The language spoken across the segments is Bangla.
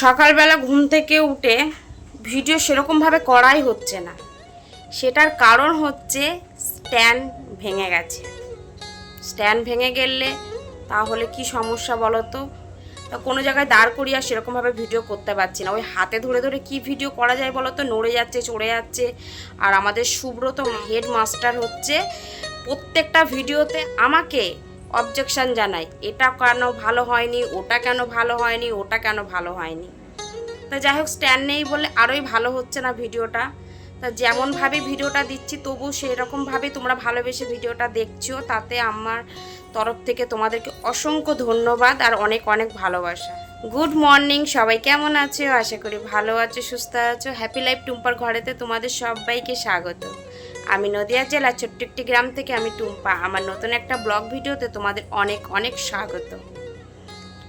সকালবেলা ঘুম থেকে উঠে ভিডিও সেরকমভাবে করাই হচ্ছে না। সেটার কারণ হচ্ছে স্ট্যান্ড ভেঙে গেছে। স্ট্যান্ড ভেঙে গেলে তাহলে কি সমস্যা বলো তো তা কোনো জায়গায় দাঁড় করিয়ে আর সেরকমভাবে ভিডিও করতে পারছি না। ওই হাতে ধরে ধরে কি ভিডিও করা যায় বলো তো নড়ে যাচ্ছে, চড়ে যাচ্ছে। আর আমাদের সুব্রত হেড মাস্টার হচ্ছে প্রত্যেকটা ভিডিওতে আমাকে অবজেকশন জানায় এটা কেন ভালো হয়নি? ওটা কেন ভালো হয়নি? ওটা কেন ভালো হয়নি? তা যাই হোক স্ট্যান্ড নেই বলে আরোই ভালো হচ্ছে না ভিডিওটা। তা যেমনভাবে ভিডিওটা দিচ্ছি তবু সেরকমভাবে তোমরা ভালোবেসে ভিডিওটা দেখছ। তাতে আমার তরফ থেকে তোমাদেরকে অসংখ্য ধন্যবাদ আর অনেক অনেক ভালোবাসা। গুড মর্নিং সবাই কেমন আছো? আশা করি ভালো আছো, সুস্থ আছো। হ্যাপি লাইফ টুম্পার ঘরেতে তোমাদের সবাইকে স্বাগত। আমি নদিয়া জেলার ছোট্ট একটি গ্রাম থেকে আমি টুম্পা। আমার নতুন একটা ব্লগ ভিডিওতে তোমাদের অনেক অনেক স্বাগত।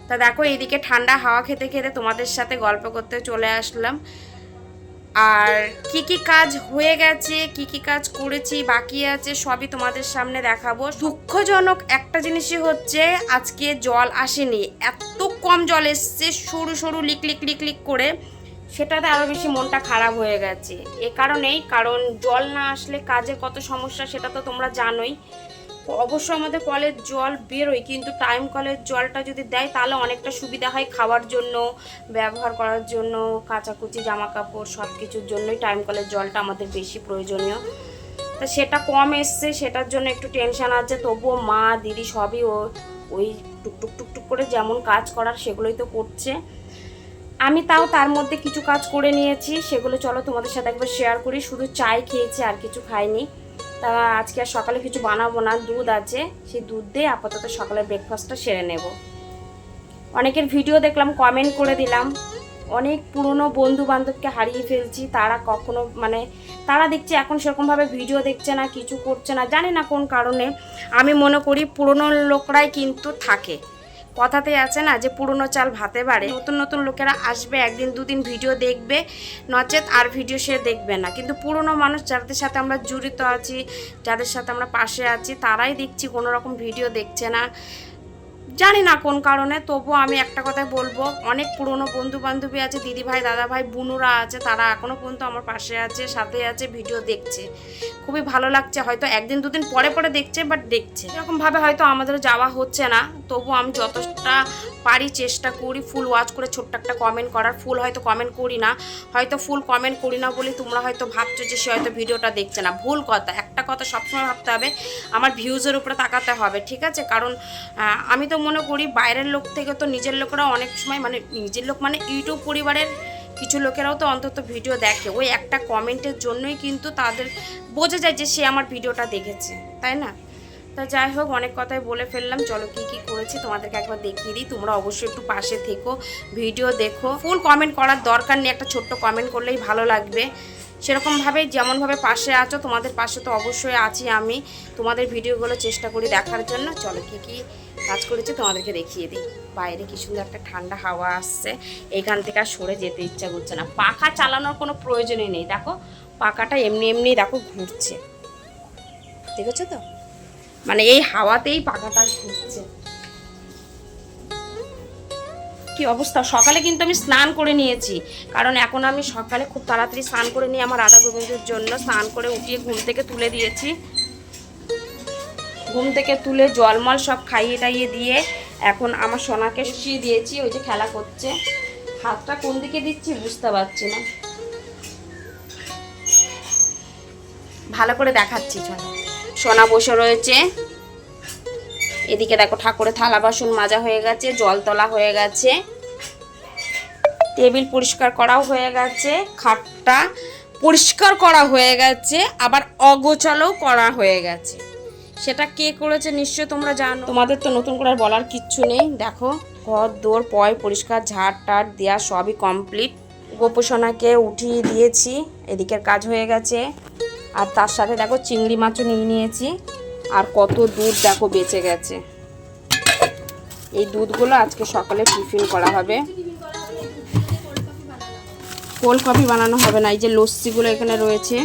তা দেখো, এইদিকে ঠান্ডা হাওয়া খেতে খেতে তোমাদের সাথে গল্প করতে চলে আসলাম। আর কি কি কাজ হয়ে গেছে, কি কি কাজ করেছি, বাকি আছে, সবই তোমাদের সামনে দেখাবো। দুঃখজনক একটা জিনিসই হচ্ছে, আজকে জল আসেনি। এত কম জল এসছে, সরু সরু লিক লিক লিক লিক করে। সেটাতে আরও বেশি মনটা খারাপ হয়ে গেছে। এ কারণেই, কারণ জল না আসলে কাজের কত সমস্যা সেটা তো তোমরা জানোই। অবশ্য আমাদের কলের জল বেরোয়, কিন্তু টাইম কলের জলটা যদি দেয়, তাহলে অনেকটা সুবিধা হয় খাওয়ার জন্য, ব্যবহার করার জন্য, কাচাকুচি জামা কাপড় সব কিছুর জন্যই টাইম কলের জলটা আমাদের বেশি প্রয়োজনীয়। তা সেটা কম এসছে, সেটার জন্য একটু টেনশন আছে, তবুও মা, দিদি সবই ও, ওই টুকটুক টুকটুক করে যেমন কাজ করার সেগুলোই তো করছে। আমি তাও তার মধ্যে কিছু কাজ করে নিয়েছি, সেগুলো চলো তোমাদের সাথে একবার শেয়ার করি। শুধু চাই খেয়েছি, আর কিছু খাইনি। তা আজকে আর সকালে কিছু বানাবো না, দুধ আছে। সেই দুধ দিয়ে আপাতত সকালে ব্রেকফাস্টটা সেরে নেব। অনেকের ভিডিও দেখলাম কমেন্ট করে দিলাম। অনেক পুরনো বন্ধু বান্ধবকে হারিয়ে ফেলছি, তারা কখনো মানে তারা দেখছে এখন সেরকমভাবে ভিডিও দেখছে না, কিছু করছে না, জানি না কোন কারণে। আমি মনে করি পুরনো লোকরাই কিন্তু থাকে। কথাতে আছে না যে পুরনো চাল ভাতে বাড়ে। নতুন নতুন লোকেরা আসবে, একদিন দুদিন ভিডিও দেখবে, নচেত আর ভিডিও সে দেখবে না। কিন্তু পুরনো মানুষ যাদের সাথে আমরা জড়িত আছি, যাদের সাথে আমরা পাশে আছি, তারাই দেখছি কোনো রকম ভিডিও দেখছে না। জানি না কোন কারণে তবুও আমি একটা কথাই বলব, অনেক পুরনো বন্ধু বান্ধবী আছে দিদি ভাই দাদা ভাই বুনুরা আছে, তারা এখনও পর্যন্ত আমার পাশে আছে, সাথে আছে, ভিডিও দেখছে। খুবই ভালো লাগছে, হয়তো একদিন দুদিন পরে পরে দেখছে বাট দেখছে। এরকমভাবে হয়তো আমাদের যাওয়া হচ্ছে না। তবু আমি যতটা পারি চেষ্টা করি, ফুল ওয়াচ করে ছোট্ট একটা কমেন্ট করার। ফুল হয়তো কমেন্ট করি না, হয়তো ফুল কমেন্ট করি না বলে তোমরা হয়তো ভাবছ যে সে হয়তো ভিডিওটা দেখছে না। ভুল কথা, একটা কথা সবসময় ভাবতে হবে, আমার ভিউজের উপরে তাকাতে হবে, ঠিক আছে? কারণ আমি তো মনে করি বাইরের লোক থেকে তো নিজের লোকেরা অনেক সময় মানে নিজের লোক মানে ইউটিউব পরিবারের কিছু লোকেরাও তো অন্তত ভিডিও দেখে। ওই একটা কমেন্টের জন্যই কিন্তু তাদের বোঝা যায় যে সে আমার ভিডিওটা দেখেছে, তাই না? তা যাই হোক, অনেক কথাই বলে ফেললাম। চলো কি কি করেছি তোমাদেরকে একবার দেখিয়ে দিই। তোমরা অবশ্যই একটু পাশে থেকো, ভিডিও দেখো। ফুল কমেন্ট করার দরকার নেই, একটা ছোট্ট কমেন্ট করলেই ভালো লাগবে। সেরকমভাবে যেমনভাবে পাশে আছো, তোমাদের পাশে তো অবশ্যই আছি আমি। তোমাদের ভিডিওগুলো চেষ্টা করি দেখার জন্য। চলো কি কি কাজ করেছি তোমাদেরকে দেখিয়ে দিই। বাইরে কি সুন্দর একটা ঠান্ডা হাওয়া আসছে। এখান থেকে আর সরে যেতে ইচ্ছা করছে না। পাখা চালানোর কোনো প্রয়োজনই নেই। দেখো, পাখাটা এমনি এমনি দেখো ঘুরছে। দেখেছ তো? মানে এই হাওয়াতেই পাখাটা ঘুরছে কি অবস্থা? সকালে কিন্তু আমি স্নান করে নিয়েছি। কারণ এখন আমি সকালে খুব তাড়াতাড়ি স্নান করে নিয়ে আমার রাধা গোবিন্দের জন্য স্নান করে উঠিয়ে ঘুম থেকে তুলে দিয়েছি। ঘুম থেকে তুলে জলমল সব খাইয়ে টাইয়ে দিয়ে এখন আমার সোনাকে শুয়ে দিয়েছি, ওই যে খেলা করছে। হাতটা কোন দিকে দিচ্ছি বুঝতে পারছি না। ভালো করে দেখাচ্ছি সোনা সোনা বসে রয়েছে। এদিকে দেখো ঠাকুরের থালা বাসন মাজা হয়ে গেছে, জল তোলা হয়ে গেছে। টেবিল পরিষ্কার করাও হয়ে গেছে, খাটটা পরিষ্কার করা হয়ে গেছে, আবার অগোছালও করা হয়ে গেছে। সেটা কে করেছে নিশ্চয় তোমরা জানো। তোমাদের তো নতুন করে বলার কিচ্ছু নেই। দেখো, ঘর, দোর, পয়, পরিষ্কার, ঝাড় টাট দেওয়া সবই কমপ্লিট গোপোষণাকে উঠিয়ে দিয়েছি, এদিকের কাজ হয়ে গেছে। আর তার সাথে দেখো চিংড়ি মাছও নিয়ে নিয়েছি। আর কত দুধ দেখো বেঁচে গেছে। এই দুধগুলো আজকে সকালে টিফিন করা হবে। কোল্ড কফি বানানো হবে না, এই যে লস্যিগুলো এখানে রয়েছে।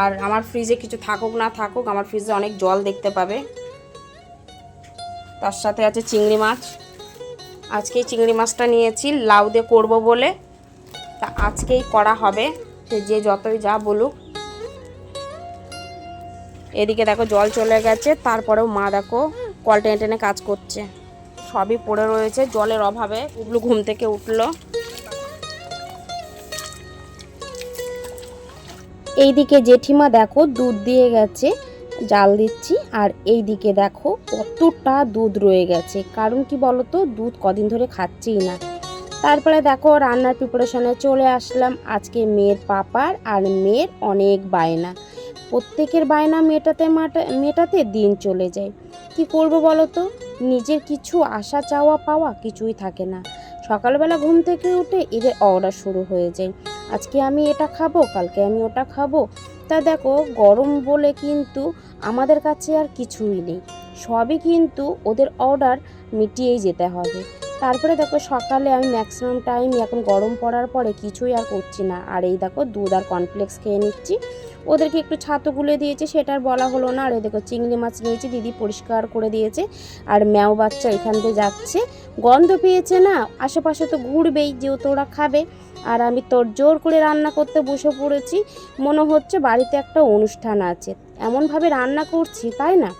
আর আমার ফ্রিজে কিছু থাকুক না থাকুক, আমার ফ্রিজে অনেক জল দেখতে পাবে। তার সাথে আছে চিংড়ি মাছ। আজকে চিংড়ি মাছটা নিয়েছি, লাউ দিয়ে করব বলে। তা আজকেই করা হবে। সে যে যতই যা বলুক। এদিকে দেখো জল চলে গেছে, তারপরেও মা দেখো কল টেনে টেনে কাজ করছে। সবই পড়ে রয়েছে, জলের অভাবে উবলু ঘুম থেকে উঠল। এইদিকে জেঠিমা দেখো দুধ দিয়ে গেছে, জাল দিচ্ছি, আর এই দিকে দেখো কতটা দুধ রয়ে গেছে। কারণ কি বলতো, দুধ কদিন ধরে খাচ্ছিই না। তারপরে দেখো রান্নার প্রিপারেশনে চলে আসলাম। আজকে মেয়ের পাপার আর মেয়ের অনেক বায়না। প্রত্যেকের বায়না মেটাতে মাটা, মেটাতে দিন চলে যায়। কি করব বলো তো নিজের কিছু আশা, চাওয়া, পাওয়া কিছুই থাকে না। সকালবেলা ঘুম থেকে উঠে এদের অর্ডার শুরু হয়ে যায়। আজকে আমি এটা খাব, কালকে আমি ওটা খাব। তা দেখো, গরম বলে কিন্তু আমাদের কাছে আর কিছুই নেই। সবই কিন্তু ওদের অর্ডার মিটিয়েই যেতে হবে। তারপরে দেখো সকালে আমি ম্যাক্সিমাম টাইম এখন গরম পড়ার পরে কিছুই আর করছি না। আর এই দেখো দুধ আর কর্নফ্লেক্স খেয়ে নিচ্ছি। ওদেরকে একটু ছাতু গুলে দিয়েছে, সেটা আর বলা হলো না। আর এই দেখো চিংড়ি মাছ নিয়েছি, দিদি পরিষ্কার করে দিয়েছে। আর ম্যাও বাচ্চা এখান দিয়ে যাচ্ছে। গন্ধ পেয়েছে না, আশেপাশে তো ঘুরবেই, যেহেতু ওরা খাবে। আর আমি তোর জোর করে রান্না করতে বসে পড়েছি। মনে হচ্ছে বাড়িতে একটা অনুষ্ঠান আছে। এমনভাবে রান্না করছি, তাই না?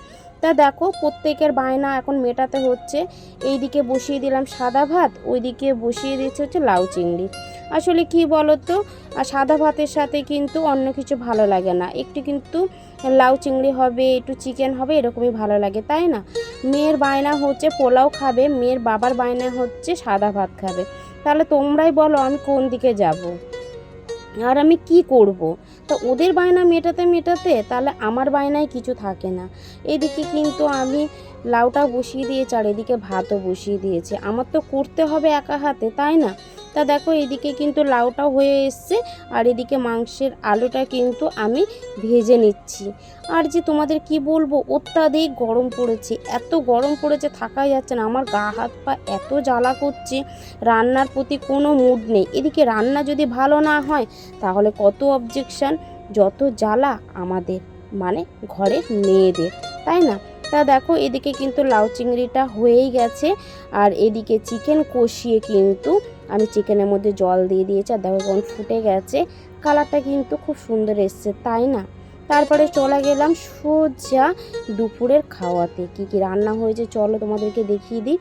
তা দেখো, প্রত্যেকের বায়না এখন মেটাতে হচ্ছে। এই দিকে বসিয়ে দিলাম সাদা ভাত, ওইদিকে বসিয়ে দিচ্ছে হচ্ছে লাউ চিংড়ি। আসলে কি বলতো আর সাদা ভাতের সাথে কিন্তু অন্য কিছু ভালো লাগে না। একটু কিন্তু লাউ চিংড়ি হবে, একটু চিকেন হবে, এরকমই ভালো লাগে, তাই না? মেয়ের বায়না হচ্ছে পোলাও খাবে, মেয়ের বাবার বায়না হচ্ছে সাদা ভাত খাবে। তাহলে তোমরাই বলো আমি কোন দিকে যাব? আর আমি কি করব। তা ওদের বায়না মেটাতে মেটাতে তাহলে আমার বায়নায় কিছু থাকে না। এদিকে কিন্তু আমি লাউটা বসিয়ে দিয়েছি আর এদিকে ভাতও বসিয়ে দিয়েছি। আমার তো করতে হবে একা হাতে, তাই না? তা দেখো, এদিকে কিন্তু লাউটাও হয়ে এসছে আর এদিকে মাংসের আলুটা কিন্তু আমি ভেজে নিচ্ছি। আর যে তোমাদের কি বলব, অত্যাধিক গরম পড়েছে। এত গরম পড়েছে, থাকাই যাচ্ছে না। আমার গা হাত পা এত জ্বালা করছে, রান্নার প্রতি কোনো মুড নেই। এদিকে রান্না যদি ভালো না হয়, তাহলে কত অবজেকশন যত জ্বালা আমাদের মানে ঘরের মেয়েদের, তাই না? তা দেখো, এদিকে কিন্তু লাউ চিংড়িটা হয়েই গেছে। আর এদিকে চিকেন কষিয়ে কিন্তু আমি চিকেনের মধ্যে জল দিয়ে দিয়েছি আর দেখো কেমন ফুটে গেছে। কালারটা কিন্তু খুব সুন্দর এসছে, তাই না? তারপরে চলে গেলাম সোজা দুপুরের খাওয়াতে। কি কি রান্না হয়েছে চলো তোমাদেরকে দেখিয়ে দিই।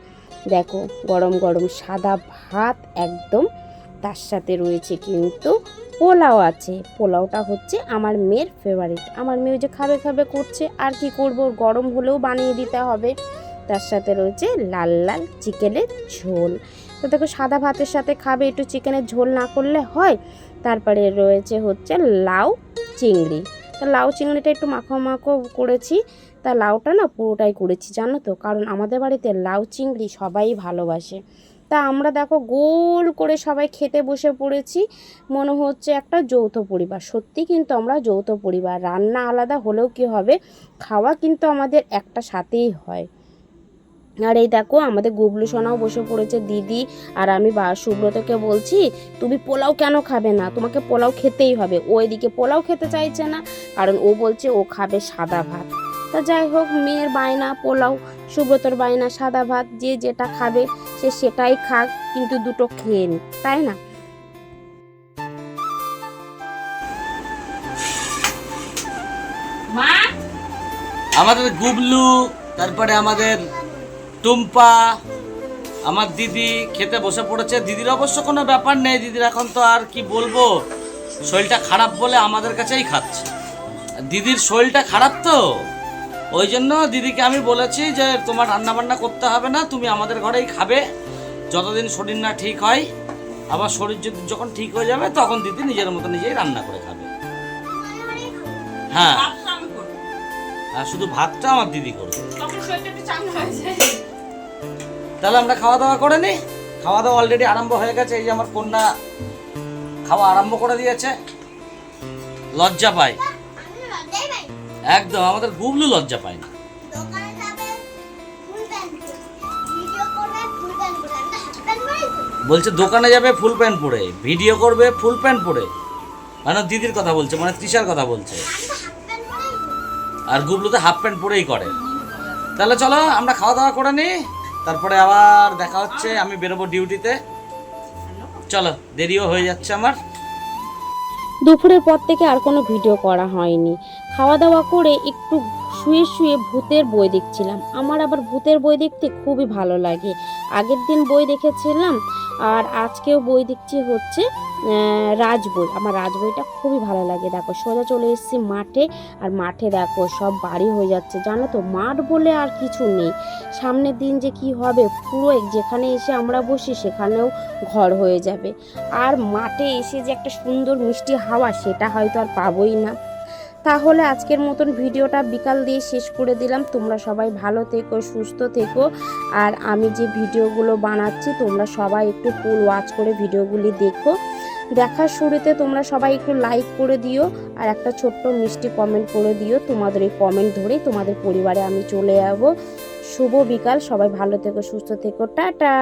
দেখো গরম গরম সাদা ভাত একদম, তার সাথে রয়েছে কিন্তু পোলাও আছে। পোলাওটা হচ্ছে আমার মেয়ের ফেভারিট আমার মেয়ে যে খাবে খাবে করছে, আর কি করব? গরম হলেও বানিয়ে দিতে হবে। তার সাথে রয়েছে লাল লাল চিকেনের ঝোল। তো দেখো সাদা ভাতের সাথে খাবে, একটু চিকেনের ঝোল না করলে হয়। তারপরে রয়েছে হচ্ছে লাউ চিংড়ি। তা লাউ চিংড়িটা একটু মাখো মাখো করেছি। তা লাউটা না পুরোটাই করেছি, জানো তো? কারণ আমাদের বাড়িতে লাউ চিংড়ি সবাই ভালোবাসে। তা আমরা দেখো গোল করে সবাই খেতে বসে পড়েছি। মনে হচ্ছে একটা যৌথ পরিবার। সত্যি কিন্তু আমরা যৌথ পরিবার। রান্না আলাদা হলেও কি হবে? খাওয়া কিন্তু আমাদের একটা সাথেই হয়। আর এই দেখো আমাদের গুবলু সোনাও বসে পড়েছে দিদি আর আমি বা সুব্রতকে বলছি তুমি পোলাও কেন খাবে না? তোমাকে পোলাও খেতেই হবে। ও এদিকে পোলাও খেতে চাইছে না কারণ ও বলছে ও খাবে সাদা ভাত। তা যাই হোক মেয়ের বায়না পোলাও সুব্রতর বায়না সাদা ভাত যে যেটা খাবে সে সেটাই খাক কিন্তু দুটো খেয়ে নি তাই না? মা! আমাদের গুবলু তারপরে আমাদের টুম্পা আমার দিদি খেতে বসে পড়েছে। দিদির অবশ্য কোনো ব্যাপার নেই দিদির এখন তো আর কি বলব? শরীরটা খারাপ বলে আমাদের কাছেই খাচ্ছে। দিদির শরীরটা খারাপ তো? ওই জন্য দিদিকে আমি বলেছি যে তোমার রান্না বান্না করতে হবে না তুমি আমাদের ঘরেই খাবে। যতদিন শরীর না ঠিক হয় আবার শরীর যদি যখন ঠিক হয়ে যাবে তখন দিদি নিজের মতো নিজেই রান্না করে খাবে। হ্যাঁ। আর শুধু ভাতটা আমার দিদি করবে। তাহলে আমরা খাওয়া দাওয়া করে নিই খাওয়া দাওয়া অলরেডি আরম্ভ হয়ে গেছে, এই যে আমার কন্যা খাওয়া আরম্ভ করে দিয়েছে। লজ্জা পায়। একদম, আমাদের গুবলু লজ্জা পায় না। বলছে, দোকানে যাবে ফুল প্যান্ট পরে, ভিডিও করবে ফুল প্যান্ট পরে। মানে দিদির কথা বলছে মানে তৃষার কথা বলছে। আর গুবলু তো হাফ প্যান্ট পরেই করে। তাহলে চলো, আমরা খাওয়া দাওয়া করে নিই তারপরে আবার দেখা হচ্ছে, আমি বেরোবো ডিউটিতে। চলো, দেরিও হয়ে যাচ্ছে আমার। দুপুরের পর থেকে আর কোনো ভিডিও করা হয়নি। খাওয়া দাওয়া করে একটু শুয়ে শুয়ে ভূতের বই দেখছিলাম। আমার আবার ভূতের বই দেখতে খুবই ভালো লাগে। আগের দিন বই দেখেছিলাম, আর আজকেও বই দেখছি হচ্ছে আহ, রাজ বই আমার রাজ বইটা খুবই ভালো লাগে। দেখো সোজা চলে এসেছি মাঠে। আর মাঠে দেখো সব বাড়ি হয়ে যাচ্ছে। জানো তো মাঠ বলে আর কিছু নেই। সামনের দিন যে কি হবে পুরো যেখানে এসে আমরা বসি সেখানেও ঘর হয়ে যাবে। আর মাঠে এসে যে একটা সুন্দর মিষ্টি হাওয়া সেটা হয়তো আর পাবোই না। তাহলে আজকের মতন ভিডিওটা বিকাল দিয়ে শেষ করে দিলাম। তোমরা সবাই ভালো থেকো সুস্থ থেকো। আর আমি যে ভিডিওগুলো বানাচ্ছি তোমরা সবাই একটু ফুল ওয়াচ করে ভিডিওগুলি দেখো। দেখার শুরুতে তোমরা সবাই একটু লাইক করে দিও আর একটা ছোট্ট মিষ্টি কমেন্ট করে দিও। তোমাদের এই কমেন্ট ধরেই তোমাদের পরিবারে আমি চলে যাব। শুভ বিকাল, সবাই ভালো থেকো, সুস্থ থেকো, টাটা!